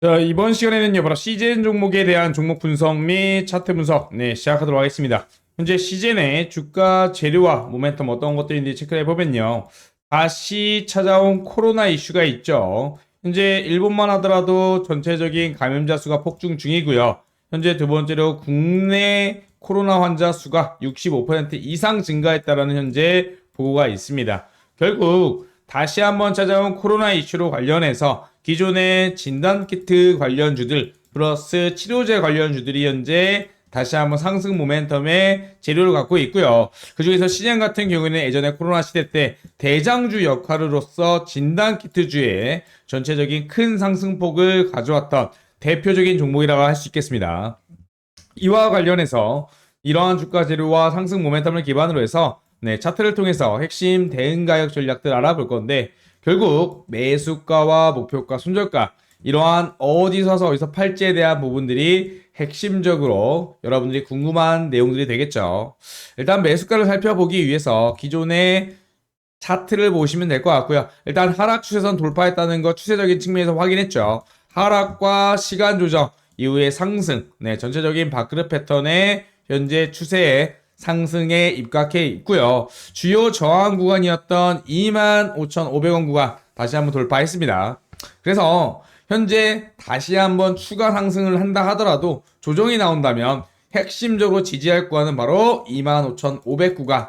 자, 이번 시간에는요, 바로 시즌 종목에 대한 종목 분석 및 차트 분석, 네, 시작하도록 하겠습니다. 현재 시즌의 주가 재료와 모멘텀 어떤 것들이 있는지 체크를 해보면요. 다시 찾아온 코로나 이슈가 있죠. 현재 일본만 하더라도 전체적인 감염자 수가 폭증 중이고요. 현재 두 번째로 국내 코로나 환자 수가 65% 이상 증가했다라는 현재 보고가 있습니다. 결국 다시 한번 찾아온 코로나 이슈로 관련해서 기존의 진단키트 관련주들 플러스 치료제 관련주들이 현재 다시 한번 상승 모멘텀의 재료를 갖고 있고요. 그 중에서 시장 같은 경우에는 예전에 코로나 시대 때 대장주 역할으로서 진단키트주의 전체적인 큰 상승폭을 가져왔던 대표적인 종목이라고 할 수 있겠습니다. 이와 관련해서 이러한 주가 재료와 상승 모멘텀을 기반으로 해서 네, 차트를 통해서 핵심 대응 가격 전략들 알아볼 건데 결국 매수가와 목표가, 손절가 이러한 어디서 사서 어디서 팔지에 대한 부분들이 핵심적으로 여러분들이 궁금한 내용들이 되겠죠. 일단 매수가를 살펴보기 위해서 기존의 차트를 보시면 될 것 같고요. 일단 하락 추세선 돌파했다는 거 추세적인 측면에서 확인했죠. 하락과 시간 조정 이후에 상승, 네, 전체적인 바크르 패턴의 현재 추세에 상승에 입각해 있고요. 주요 저항 구간이었던 25,500원 구간 다시 한번 돌파했습니다. 그래서 현재 다시 한번 추가 상승을 한다 하더라도 조정이 나온다면 핵심적으로 지지할 구간은 바로 25,500 구간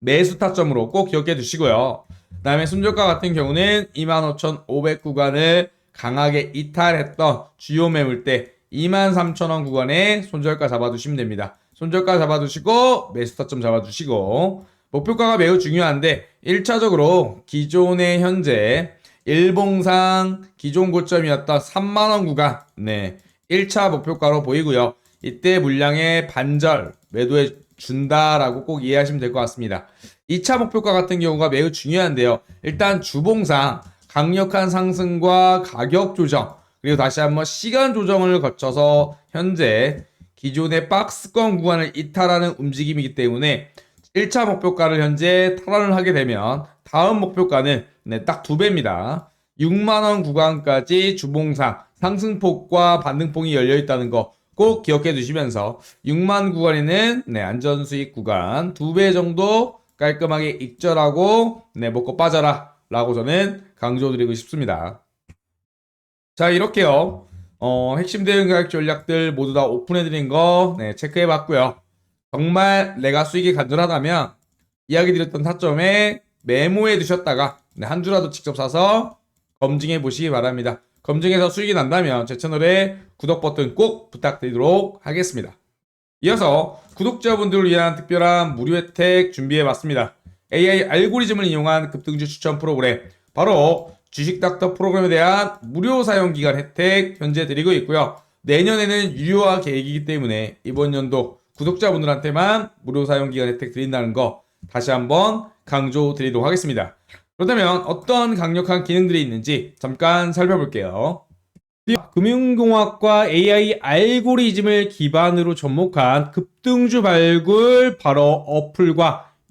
매수 타점으로 꼭 기억해 두시고요. 그 다음에 순저가 같은 경우는 25,500 구간을 강하게 이탈했던 주요 매물대 23,000원 구간에 손절가 잡아두시면 됩니다. 손절가 잡아두시고 매수 타점 잡아두시고 목표가가 매우 중요한데 1차적으로 기존의 현재 일봉상 기존 고점이었던 3만원 구간 네 1차 목표가로 보이고요. 이때 물량의 반절 매도해 준다라고 꼭 이해하시면 될 것 같습니다. 2차 목표가 같은 경우가 매우 중요한데요. 일단 주봉상 강력한 상승과 가격 조정 그리고 다시 한번 시간 조정을 거쳐서 현재 기존의 박스권 구간을 이탈하는 움직임이기 때문에 1차 목표가를 현재 탈환을 하게 되면 다음 목표가는 네, 딱 두 배입니다. 6만원 구간까지 주봉상 상승폭과 반등폭이 열려 있다는 거 꼭 기억해 두시면서 6만 구간에는 네, 안전 수익 구간 두 배 정도 깔끔하게 익절하고 네, 먹고 빠져라 라고 저는 강조드리고 싶습니다. 자, 이렇게요. 어, 핵심 대응 가격 전략들 모두 다 오픈해 드린 거 네, 체크해 봤고요. 정말 내가 수익이 간절하다면 이야기 드렸던 타점에 메모해 두셨다가 네, 한 주라도 직접 사서 검증해 보시기 바랍니다. 검증해서 수익이 난다면 제 채널에 구독 버튼 꼭 부탁드리도록 하겠습니다. 이어서 구독자분들을 위한 특별한 무료 혜택 준비해 봤습니다. AI 알고리즘을 이용한 급등주 추천 프로그램 바로 주식 닥터 프로그램에 대한 무료 사용 기간 혜택 현재 드리고 있고요. 내년에는 유효화 계획이기 때문에 이번 연도 구독자분들한테만 무료 사용 기간 혜택 드린다는 거 다시 한번 강조 드리도록 하겠습니다. 그렇다면 어떤 강력한 기능들이 있는지 잠깐 살펴볼게요. 금융공학과 AI 알고리즘을 기반으로 접목한 급등주 발굴 바로 어플과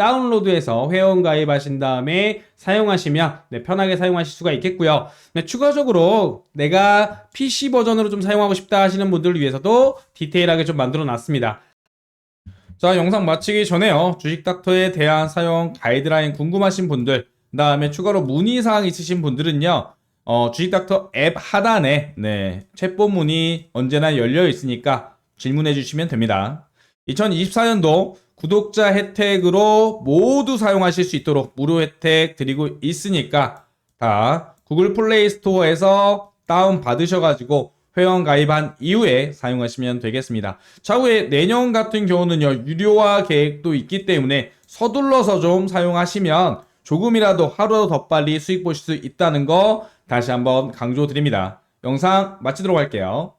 다운로드해서 회원 가입하신 다음에 사용하시면 네, 편하게 사용하실 수가 있겠고요. 네, 추가적으로 내가 PC 버전으로 좀 사용하고 싶다 하시는 분들을 위해서도 디테일하게 좀 만들어 놨습니다. 자, 영상 마치기 전에요. 주식닥터에 대한 사용 가이드라인 궁금하신 분들, 그 다음에 추가로 문의사항 있으신 분들은요, 어, 주식닥터 앱 하단에, 네, 챗봇 문의 언제나 열려 있으니까 질문해 주시면 됩니다. 2024년도 구독자 혜택으로 모두 사용하실 수 있도록 무료 혜택 드리고 있으니까 다 구글 플레이 스토어에서 다운 받으셔가지고 회원 가입한 이후에 사용하시면 되겠습니다. 차후에 내년 같은 경우는요, 유료화 계획도 있기 때문에 서둘러서 좀 사용하시면 조금이라도 하루 더 빨리 수익 보실 수 있다는 거 다시 한번 강조드립니다. 영상 마치도록 할게요.